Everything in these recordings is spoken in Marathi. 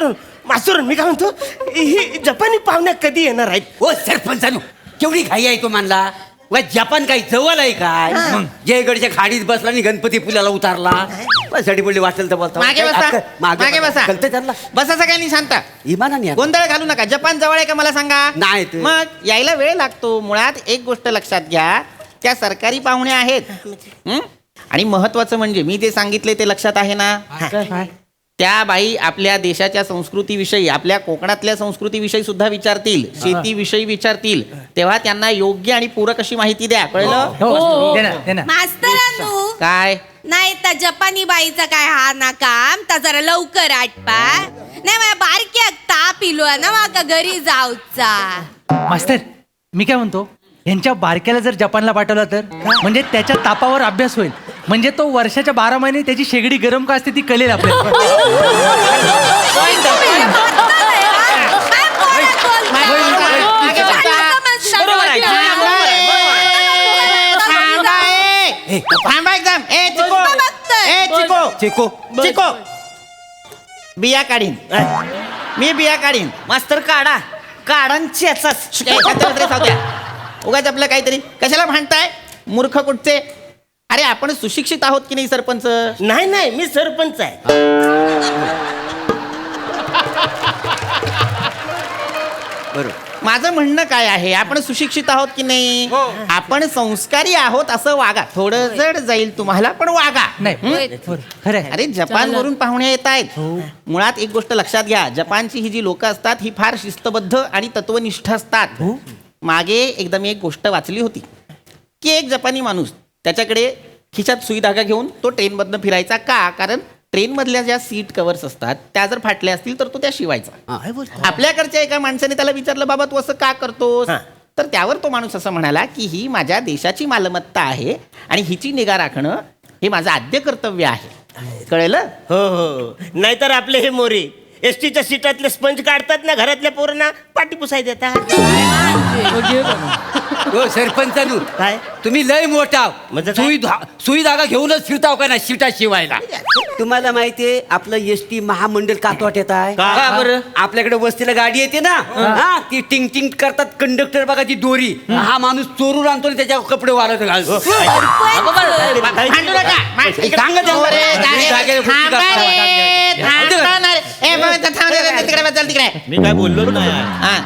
मास्तर मास्तर मी काय म्हणतो ही जपानी पाहुण्या कधी येणार आहेत? हो सरपंचानो केवढी घाई आहे तो मानला. वा जपान काही जवळ आहे काय जयगडच्या खाडीत बसला आणि गणपती पुलाला उतारला. बससाठी पडली वाटेल तर बोलता. मागे बसा. मागे बसा. त्यांना? बसा सगळ्यांनी शांत. इमानाने या. गोंधळ घालू नका. जपान जवळ आहे का मला सांगा? नाही ते. मग यायला वेळ लागतो. मुळात एक गोष्ट लक्षात घ्या. त्या सरकारी पाहुण्या आहेत. हं? आणि महत्वाचं म्हणजे मी ते सांगितले ते लक्षात आहे ना? त्या बाई आपल्या देशाच्या संस्कृतीविषयी आपल्या कोकणातल्या संस्कृतीविषयी सुद्धा विचारतील शेतीविषयी विचारतील. तेव्हा त्यांना योग्य आणि पूरक अशी माहिती द्या कळलं? हो दे ना, दे ना. मास्तरानू काय? नाही तर जपानी बाईचा काय हा ना काम? तर जरा लवकर आटपा. नाही माझ्या बारक्याक ताप इलो ना माका घरी जाऊचा. मास्तर मी काय म्हणतो यांच्या बारक्याला जर जपानला पाठवलं तर? म्हणजे त्याच्या तापावर अभ्यास होईल. म्हणजे तो वर्षाच्या बारा महिने त्याची शेगडी गरम का असते ती कळेल आपल्याला. थांबा, ए. थांबा एकदम ए चिको बघतोय. ए चिको चिको चिको बिया काढीन मी बिया काढीन मास्तर काढा काढांच्याचाच उगाच आपलं काहीतरी कशाला भांडताय मूर्ख कुठचे अरे आपण सुशिक्षित आहोत की नाही सरपंच? नाही नाही मी सरपंच आहे. बरोबर. माझं म्हणणं काय आहे आपण सुशिक्षित आहोत की नाही? आपण संस्कारी आहोत असं वागा. थोडं जड जाईल तुम्हाला पण वागा. नाही. खरं आहे अरे जपान वरून पाहुणे येत आहेत. मुळात एक गोष्ट लक्षात घ्या जपानची ही जी लोक असतात ही फार शिस्तबद्ध आणि तत्वनिष्ठ असतात. मागे एकदा मी एक गोष्ट वाचली होती की एक जपानी माणूस त्याच्याकडे खिशात सुई धागा घेऊन तो ट्रेनमधनं फिरायचा का? कारण ट्रेनमधल्या ज्या सीट कव्हर्स असतात त्या जर फाटल्या असतील तर तो त्या शिवायचा. हा? आपल्याकडच्या एका माणसाने त्याला विचारलं बाबा तू असं का करतोस? हा. तर त्यावर तो माणूस असं म्हणाला की ही माझ्या देशाची मालमत्ता आहे आणि हिची निगा राखणं हे माझं आद्य कर्तव्य आहे. कळलं? हो हो नाहीतर आपले हे मोरे एस टीच्या सीटातले स्पंज काढतात ना घरातल्या पोरांना पाठी पुसाय देतात हो सरपंचानू काय? तुम्ही लय मोठा म्हणजे काय? सुई धा- सुई धागा घेऊनच फिरताव का ना शिटा शिवायला? तुम्हाला माहितीये आपलं एस टी महामंडळ कातवाट येत आहे. का? का बरं. आपल्याकडे वस्तीला गाडी येते ना? हा. ती टिंग टिंग करतात कंडक्टर बघा ती दोरी. हा माणूस चोरून आणतो आणि त्याच्या कपडे वाळत घालतो. भांडू नका. मा- इकडे- सांगा त्यांना. अरे, तुम्ही जागे- जागेवर कुस्ती थांबा करता. रे, थांबा ना रे. ए, बाबा, इथं थांब रे, रे, तिकडे मी काय बोललो नाही हा.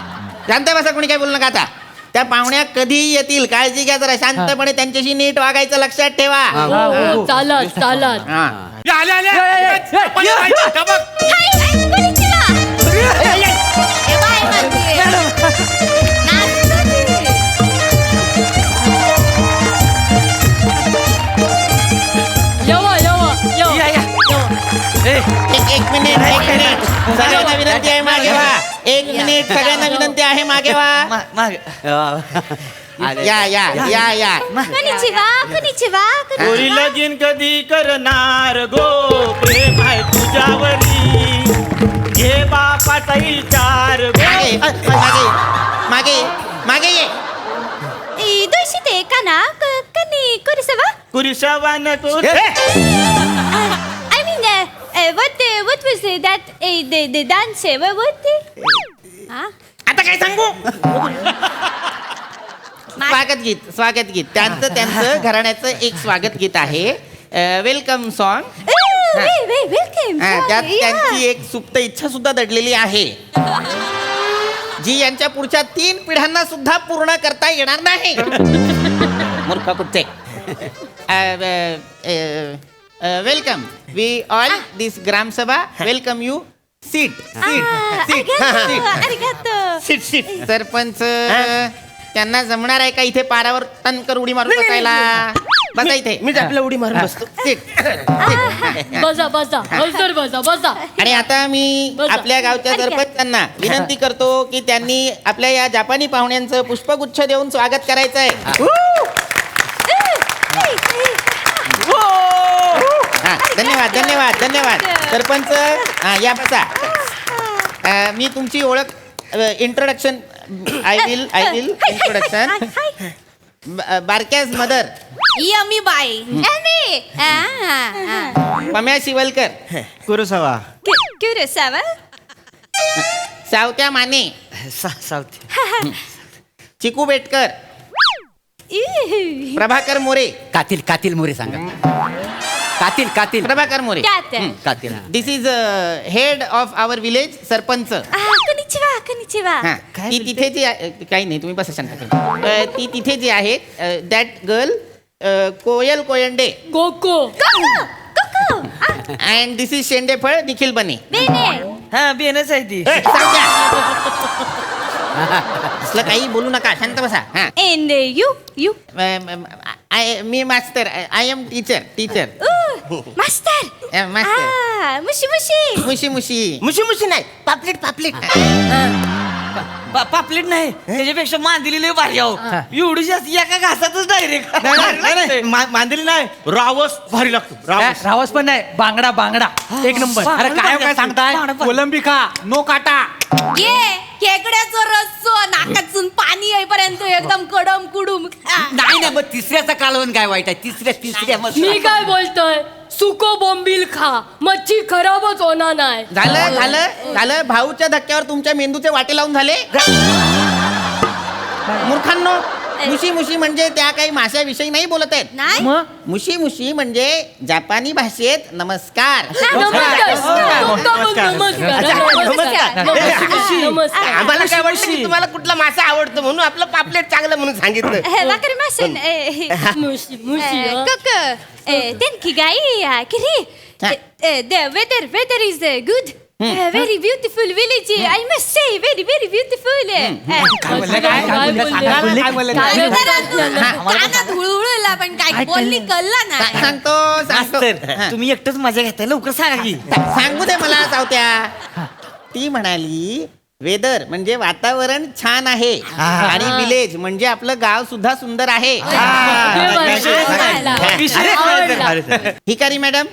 शांत बसा कोणी काय बोलू नका आता. त्या पाहुण्या कधी येतील काळजी घ्या जरा शांतपणे त्यांच्याशी नीट वागायचं लक्षात ठेवा. हो, हा. चालत चालत. हा. एक एक मिनिट एक मिनिट. सगळ्यांना विनंती आहे मागे वा एक मिनिट सगळ्यांना विनंती आहे मागे. वा या या या या पोरी लगीन कधी करणार गो? प्रेम आहे तुझ्यावरी. घे बापाचा विचार गो. मागे अ, अ, मागे मागे मागे ये. पुरुषावान तो I mean, uh, uh, what uh, that uh, the the dance? What what? Uh, huh? आता काय सांगू स्वागत गीत स्वागत गीत त्यांचं त्यांचं घराण्याचं एक स्वागत गीत आहे welcome song Oh, wait, wait, welcome. त्यात sorry, त्यांची. एक सुप्त इच्छा सुद्धा दडलेली आहे जी यांच्या पुढच्या तीन पिढ्यांना सुद्धा पूर्ण करता येणार नाही मूर्ख कुठे welcome we all this gram sabha welcome you seat seat Ah, seat arigato. Seat seat sarpanch त्यांना जमणार आहे का इथे पारावर तनकर उडी मारून बसायला? बसा इथे. मी आपल्या उडी मारून बसतो. सीट बसा बसा. हौसर बसा बसा आणि आता मी बसा. आपल्या गावच्या सरपंचांना विनंती करतो की त्यांनी आपल्या या जपानी पाहुण्यांचं पुष्पगुच्छ देऊन स्वागत करायचं आहे धन्यवाद धन्यवाद धन्यवाद. सरपंच हा या बसा. अ, मी तुमची ओळख introduction I will I will introduction Hi. बारक्यास mother. Ah, ah. Pamya Shivalkar. Kurosawa. Kurosawa? Savatya Mane. Savate Chiku Betkar. Prabhakar More. कातील कातील मोरे सांगा. कातील कातील. प्रभाकर मोरे. त्यात. हं, कातील. This is head of our village sarpanch. ती तिथे जी आहे- काही नाही तुम्ही बसा शांत अ, ती तिथे जी आहे that girl Koyal Koyande. Koko and this is शेंडेफळ Nikhil Bane. हा बेनच आहे ती. ए. असलं काही बोलू नका शांत बसा. हा. Um, um, I- me master I am teacher teacher Ooh, master. Eh, master. Ah, mushi mushi. मुशी मुशी मुशी मुशी नाही पापलेट पापलेट. पा- पापलेट नाही त्याच्यापेक्षा मांदिली लय भारी आहो एवढी जास्त एका घासातच डायरेक्ट मांदिली नाही रावस भारी लागतो रावस. रावस पण नाही बांगडा बांगडा. एक नंबर. अरे काय- काय सांगताय? कोलंबिका नो काटा. ये. खेकड्याचं रस्सो नाकातून पाणी येईपर्यंत एकदम कडम कुडुम. नाही नाही मग तिसऱ्याचा कालवण काय वाईट आहे? तिसऱ्या तिसऱ्या मी काय बोलतोय? सुको बोंबील खा. मच्छी खराबच होणार नाही. झालं झालं झालं. भाऊच्या धक्क्यावर तुमच्या मेंदूचे वाटे लावून झाले. मूर्खांनो मुशी मुशी म्हणजे त्या काही माशाविषयी नाही बोलत आहेत. नाही. मुशी मुशी म्हणजे जपानी भाषेत नमस्कार. नमस्कार. नमस्कार नमस्कार. नमस्कार. आम्हाला काय की तुम्हाला कुठला मासा आवडतो म्हणून आपलं पापलेट चांगलं म्हणून सांगितलं. Eh, मुशी मुशी eh, हं. Coco, tenki gai kiri. The weather weather is uh, good. Uh, very beautiful village. I must say, very very beautiful. Uh, काय बोलले? काय बोलले? काय बोलले? काय कानात हुळहुळला पण काय बोलली कळलं सा- नाही सांगतो. सांगतो हा. तुम्ही एकटंच मजा घेताय लवकर सांगा की. सांगू दे मला सावत्या. ती म्हणाली वेदर म्हणजे वातावरण छान आहे. आणि विलेज म्हणजे आपलं गाव सुद्धा सुंदर आहे. हिकारी मॅडम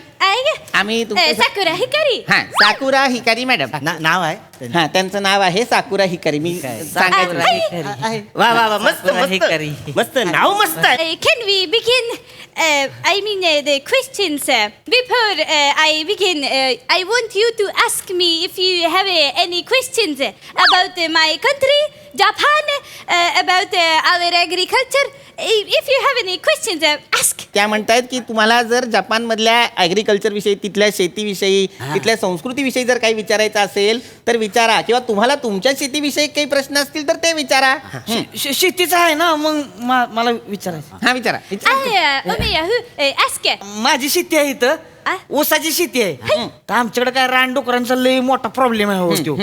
आम्ही तुमच्या- साकुरा हिकारी. हा साकुरा हिकारी मॅडम. ना- नाव आहे? हा त्यांचं नाव आहे साकुरा हिकारी. मी वा वा मस्त आई मी खूश चिंज आहे. Before I want you to ask me if you have any questions आहे my Khatri Japan about our agriculture if you have any questions त्या म्हणतायत की तुम्हाला जर जपान मधल्या अग्रीकल्चर विषयी तिथल्या शेतीविषयी तिथल्या संस्कृती विषयी जर काही विचारायचं असेल तर विचारा. किंवा तुम्हाला तुमच्या शेतीविषयी काही प्रश्न असतील तर ते विचारा. हं. श- शेतीचं आहे ना मग मा- मला विचारायचं. हा विचारा. माझी शेती आहे इथं? ऊसाची शेती आहे. तर आमच्याकडे काय रानडुकरांचा लय मोठा प्रॉब्लेम आहे हो त्यो.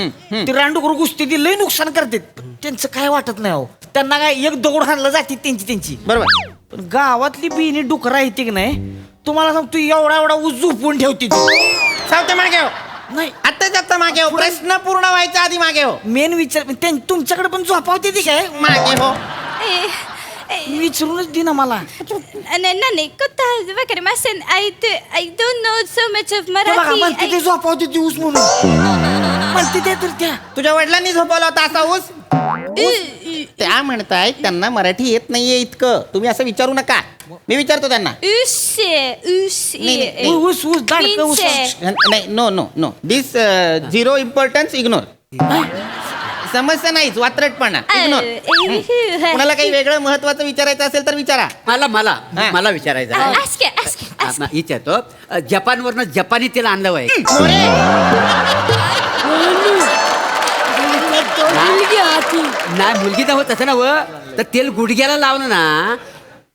ते रानडुकर गुस्ती ती लय नुकसान करतात त्यांचं काय वाटत नाही हो. त्यांना काय एक दगड हाणलं जाते त्यांची त्यांची. बरोबर. पण गावातली बिनी डुकर आहे की नाही तुम्हाला सांगतो एवढा एवढा ऊस झोपून ठेवते ती. सावते मागे. हो नाही. आता जाता मागे हो. प्रश्न पूर्ण व्हायच्या आधी मागे हो. मेन विचार त्यां- तुमच्याकडे पण झोपावते ती काय? मागे हो. Eh, eh, विचारूनच दे ना मला Nani, kutta wakarimasen. I do- I don't know so much of ते बघा Marathi. म्हणते ते I- झोपावते ती ऊस म्हणून. म्हणते ते तर त्या. तुझ्या वडिलांनी झोपवला होता असा ऊस त्या म्हणतायत त्यांना मराठी येत नाहीये इतकं. तुम्ही असं विचारू नका. मी विचारतो त्यांना. ऊस ऊस दाडकं ऊस. नाही no no no this zero importance ignore समस्या नाहीच वात्रटपणा. इग्नोर कुणाला काही वेगळं महत्वाचं विचारायचं असेल तर विचारा. मला मला. हा. मला विचारायचं आहे. ask, ask, हा, ask. ना, विचारतो. अ, जपानवरनं जपानी तेल आणलं आहे नाही मुलगी तर होत असं ना व. तर तेल गुडघ्याला लावलं ना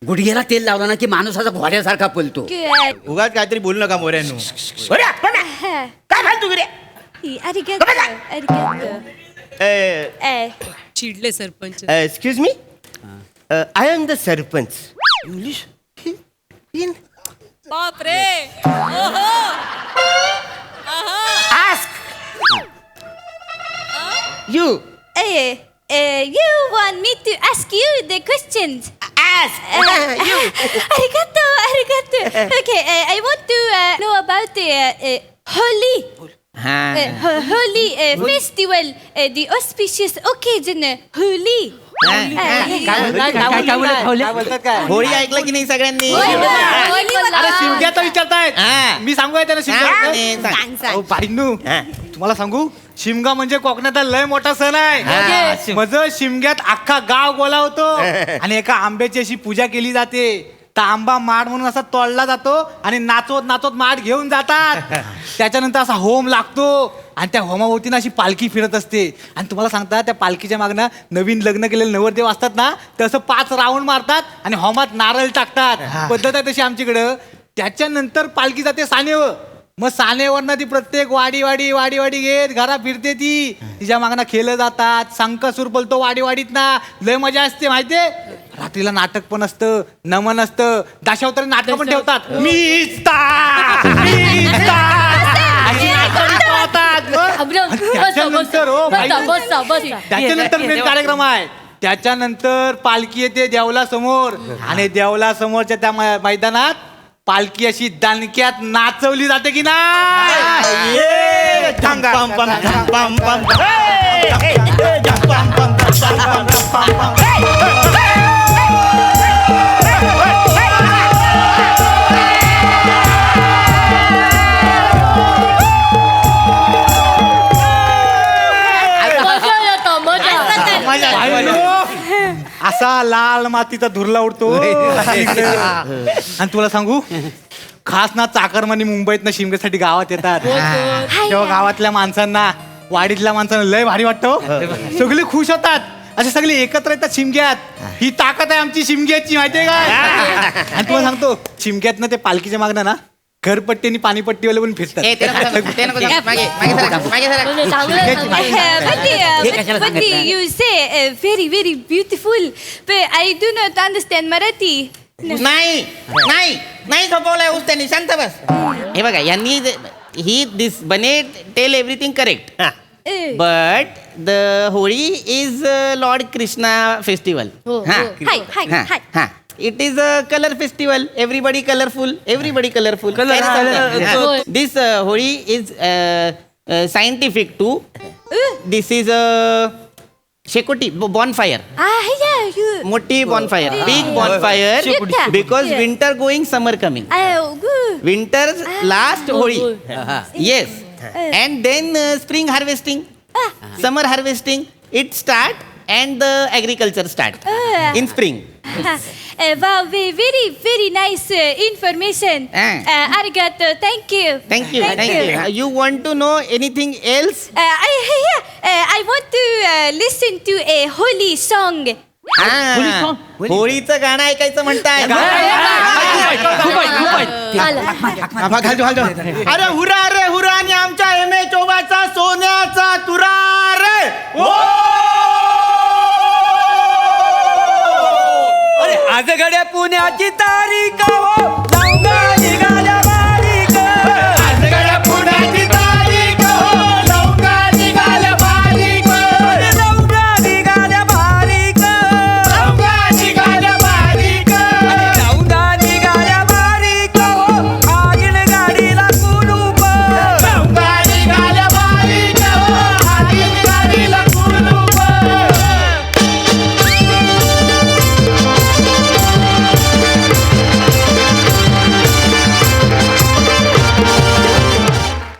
गुडघ्याला तेल लावलं ना की माणूस असा घोड्यासारखा पलतो. उगाच काहीतरी बोलू नका मोऱ्यानो. बरं. काय फालतू गिरे? चिडले sarpanch. Excuse me I am the sarpanch. English बापरे. You eh, eh, you want me to ask you the questions? Ask Uh, arigato, arigato. Okay, uh, I want to uh, know about the uh, uh, Holi. हा Uh, ho- Holi uh, festival, uh, the auspicious occasion, uh, Holi. हा, Uh, हा. yeah. काय काय बोलले खावले? होळी ऐकलं की नाही सगळ्यांनी Holi बोला. अरे शिमग्याचा विचारतायत हा. मी सांगू आहे त्याला हा, शिमग्या नाही, सांग. सांग, सांग. बाईंनू हा. तुम्हाला सांगू शिमगा म्हणजे कोकणातला लय मोठा सण आहे? मज शिमग्यात अख्खा गाव बोलावतो आणि एका आंब्याची अशी पूजा केली जाते. तर आंबा माड म्हणून असा तोडला जातो आणि नाचवत नाचवत माड घेऊन जातात. त्याच्यानंतर असा होम लागतो आणि त्या होमाभोवतीनं अशी पालखी फिरत असते. आणि तुम्हाला सांगता त्या पालखीच्या मागनं नवीन लग्न केलेले नवरदेव असतात ना तसं पाच राऊंड मारतात आणि होमात नारळ टाकतात. पद्धत आहे तशी आमच्याकडं. त्याच्यानंतर पालखी जाते सानेव. मग सानेवरनं ती प्रत्येक वाडी वाडी वाडी वाडी घेत घरा फिरते ती. तिच्या मागणं खेळलं जातात संकसूर बोलतो वाडी वाडीत ना. लय मजा असते माहितीये? रात्रीला नाटक पण असतं नमन असतं. दशावतारी नाटक पण ठेवतात. अशी नाटकं बसा, त्याच्यानंतर हो बसा, माहिती- बसा, बसा. त्याच्यानंतर मेन कार्यक्रम आहे. त्याच्यानंतर पालखी येते देवला समोर आणि देवला समोरच्या त्या मै- मैदानात पालखी अशी दणक्यात नाचवली जाते की नाही ये, सांगा. मजा लाल मातीचा धुरला उडतो. आणि तुला सांगू खास ना चाकरमानी मुंबईत ना शिमग्यासाठी गावात येतात. तेव्हा गावातल्या माणसांना वाडीतल्या माणसांना लय भारी वाटतं सगळे खुश होतात. असे सगळे एकत्र येतात शिमग्यात. ही ताकद आहे आमची शिमग्याची माहितीये काय आणि तुम्हाला सांगतो शिमग्यात ते पालखीच्या मागणं ना घरपट्टी पाणीपट्टीवाले पण फिरतात. ए, ते नको सांगू, ते नको सांगू. मागे मागे सरा, मागे. Uh, but uh, हे but, कशाला but सांगितलं? you say uh, very very beautiful, but I do not understand Marathi. नाही नाही नाही झोपवलाय ऊस त्यांनी शांत बस. हे बघा यांनी ही this Bane tell everything correct Uh, but the Holi is lord Krishna festival हो, हो. Hi, hi, hi. It is a colour festival everybody colourful everybody colourful होय. This Holi is scientific too this is शेकोटी bonfire ah, yeah, you. मोठी bonfire big bonfire शेकोटी. Because Yeah. Winter going summer coming Oh, good. Winter last Holi होय. Yes and then spring harvesting summer harvesting it start and the agriculture start Ah. In spring Uh, wow, ve- very, very nice uh, information. Ah. Uh, arigato, thank you. Thank you thank you you want to know anything else Uh, I, yeah, uh, I want to uh, listen to a holy song. होळीचं गाणं ऐकायचं म्हणताय. अरे हुरा रे हुरा आणि आमच्या एम ए चोबाचा सोन्याचा तुरा रे आज गड्या पुण्याची तारीख हो.